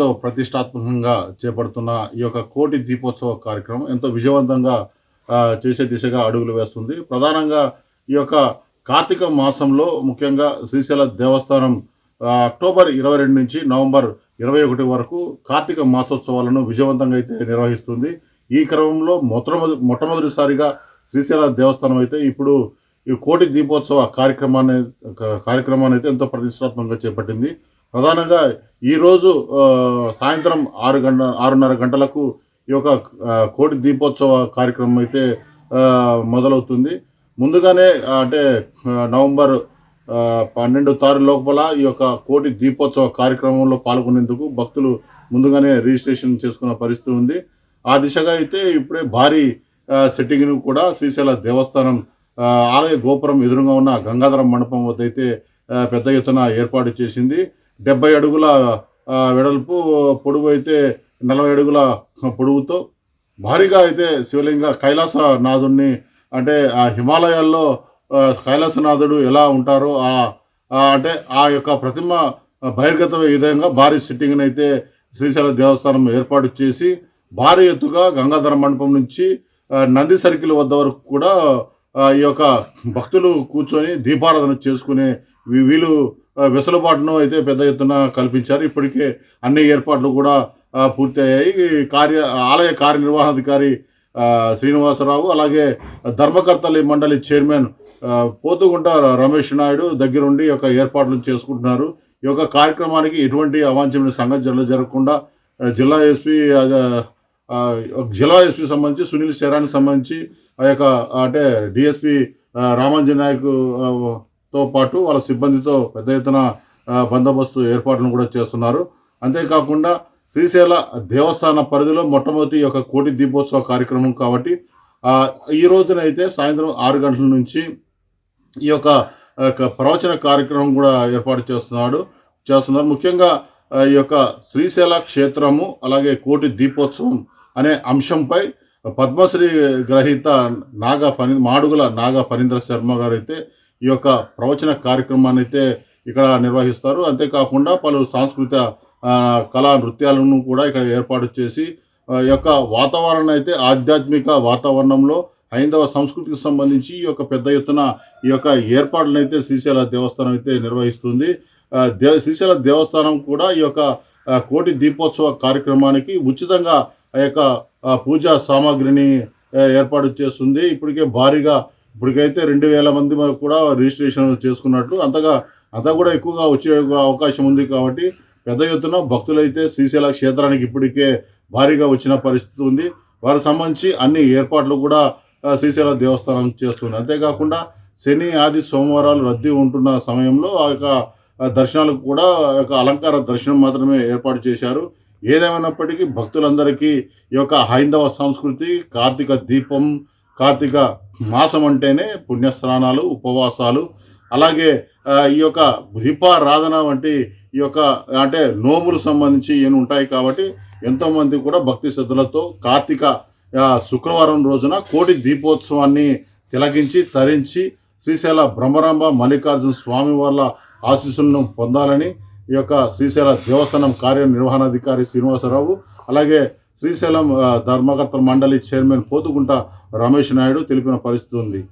ఎంతో ప్రతిష్టాత్మకంగా చేపడుతున్న ఈ యొక్క కోటి దీపోత్సవ కార్యక్రమం ఎంతో విజయవంతంగా చేసే దిశగా అడుగులు వేస్తుంది. ప్రధానంగా ఈ యొక్క కార్తీక మాసంలో ముఖ్యంగా శ్రీశైల దేవస్థానం అక్టోబర్ ఇరవై రెండు నుంచి నవంబర్ ఇరవై ఒకటి వరకు కార్తీక మాసోత్సవాలను విజయవంతంగా అయితే నిర్వహిస్తుంది. ఈ క్రమంలో మొట్టమొదటి మొట్టమొదటిసారిగా శ్రీశైల దేవస్థానం అయితే ఇప్పుడు ఈ కోటి దీపోత్సవ కార్యక్రమాన్ని కార్యక్రమాన్ని అయితే ఎంతో ప్రతిష్టాత్మకంగా చేపట్టింది. ప్రధానంగా ఈరోజు సాయంత్రం ఆరు గంట ఆరున్నర గంటలకు ఈ యొక్క కోటి దీపోత్సవ కార్యక్రమం అయితే మొదలవుతుంది. ముందుగానే అంటే నవంబర్ పన్నెండు తారీఖు లోపల ఈ యొక్క కోటి దీపోత్సవ కార్యక్రమంలో పాల్గొనేందుకు భక్తులు ముందుగానే రిజిస్ట్రేషన్ చేసుకున్న పరిస్థితి ఉంది. ఆ దిశగా అయితే ఇప్పుడే భారీ సెట్టింగ్ను కూడా శ్రీశైల దేవస్థానం ఆలయ గోపురం ఎదురుగా ఉన్న గంగాధరం మండపం వద్ద అయితే పెద్ద ఎత్తున ఏర్పాటు చేసింది. డెబ్బై అడుగుల వెడల్పు పొడుగు అయితే నలభై అడుగుల పొడుగుతో భారీగా అయితే శివలింగ కైలాస నాథుడిని అంటే ఆ హిమాలయాల్లో కైలాసనాథుడు ఎలా ఉంటారో ఆ అంటే ఆ యొక్క ప్రతిమ బహిర్గత విధంగా భారీ సిట్టింగ్ని అయితే శ్రీశైల దేవస్థానం ఏర్పాటు చేసి భారీ ఎత్తుగా గంగాధర మండపం నుంచి నంది సర్కిల్ వద్ద వరకు కూడా ఈ యొక్క భక్తులు కూర్చొని దీపారాధన చేసుకునే వీలు వెసులుబాటును అయితే పెద్ద ఎత్తున కల్పించారు. ఇప్పటికే అన్ని ఏర్పాట్లు కూడా పూర్తయ్యాయి. ఈ కార్య ఆలయ కార్యనిర్వహణాధికారి శ్రీనివాసరావు అలాగే ధర్మకర్తలి మండలి చైర్మన్ పోతుగుంట రమేష్ నాయుడు దగ్గరుండి యొక్క ఏర్పాట్లు చేసుకుంటున్నారు. ఈ యొక్క కార్యక్రమానికి ఎటువంటి అవాంఛనీయ సంఘటనలు జరగకుండా జిల్లా ఎస్పీ జిల్లా ఎస్పీ సంబంధించి సునీల్ శరానికి సంబంధించి ఆ యొక్క అంటే డిఎస్పి రామాంజనాయకు తో పాటు వాళ్ళ సిబ్బందితో పెద్ద ఎత్తున బందోబస్తు ఏర్పాట్లను కూడా చేస్తున్నారు. అంతేకాకుండా శ్రీశైల దేవస్థాన పరిధిలో మొట్టమొదటి యొక్క కోటి దీపోత్సవ కార్యక్రమం కాబట్టి ఈ రోజునైతే సాయంత్రం ఆరు గంటల నుంచి ఈ యొక్క ప్రవచన కార్యక్రమం కూడా ఏర్పాటు చేస్తున్నాడు చేస్తున్నారు. ముఖ్యంగా ఈ యొక్క శ్రీశైల క్షేత్రము అలాగే కోటి దీపోత్సవం అనే అంశంపై పద్మశ్రీ గ్రహీత నాగ ఫణి మాడుగుల నాగ ఫణీంద్ర శర్మ గారు అయితే ఈ యొక్క ప్రవచన కార్యక్రమాన్ని అయితే ఇక్కడ నిర్వహిస్తారు. అంతేకాకుండా పలు సాంస్కృతిక కళా నృత్యాలను కూడా ఇక్కడ ఏర్పాటు చేసి ఈ యొక్క వాతావరణం అయితే ఆధ్యాత్మిక వాతావరణంలో హైందవ సంస్కృతికి సంబంధించి ఈ యొక్క పెద్ద ఎత్తున ఈ యొక్క ఏర్పాట్లను అయితే శ్రీశైల దేవస్థానం అయితే నిర్వహిస్తుంది. దేవ దే శ్రీశైల దేవస్థానం కూడా ఈ యొక్క కోటి దీపోత్సవ కార్యక్రమానికి ఉచితంగా ఆ యొక్క పూజా సామాగ్రిని ఏర్పాటు చేస్తుంది. ఇప్పటికే భారీగా ఇప్పటికైతే రెండు వేల మంది కూడా రిజిస్ట్రేషన్ చేసుకున్నట్లు అంతగా అంతా కూడా ఎక్కువగా వచ్చే అవకాశం ఉంది కాబట్టి పెద్ద ఎత్తున భక్తులైతే శ్రీశైల క్షేత్రానికి ఇప్పటికే భారీగా వచ్చిన పరిస్థితి ఉంది. వారికి సంబంధించి అన్ని ఏర్పాట్లు కూడా శ్రీశైల దేవస్థానం చేస్తుంది. అంతేకాకుండా శని ఆది సోమవారాలు రద్దీ ఉంటున్న సమయంలో ఆ యొక్క దర్శనాలకు కూడా యొక్క అలంకార దర్శనం మాత్రమే ఏర్పాటు చేశారు. ఏదేమైనప్పటికీ భక్తులందరికీ ఈ యొక్క హైందవ సంస్కృతి కార్తీక దీపం కార్తీక మాసం అంటేనే పుణ్యస్నానాలు ఉపవాసాలు అలాగే ఈ యొక్క దీపారాధన వంటి ఈ యొక్క అంటే నోములు సంబంధించి ఏమి ఉంటాయి కాబట్టి ఎంతోమంది కూడా భక్తి శ్రద్ధలతో కార్తీక శుక్రవారం రోజున కోటి దీపోత్సవాన్ని తిలకించి తరించి శ్రీశైల బ్రహ్మరాంబ మల్లికార్జున స్వామి వాళ్ళ ఆశీస్సులను పొందాలని ఈ యొక్క శ్రీశైల దేవస్థానం కార్యనిర్వహణాధికారి శ్రీనివాసరావు అలాగే శ్రీశైలం ఆ, ధర్మకర్త మండలి చైర్మన్ పోతుకుంట రమేష్ నాయుడు తెలిపిన పరిస్థితి ఉంది.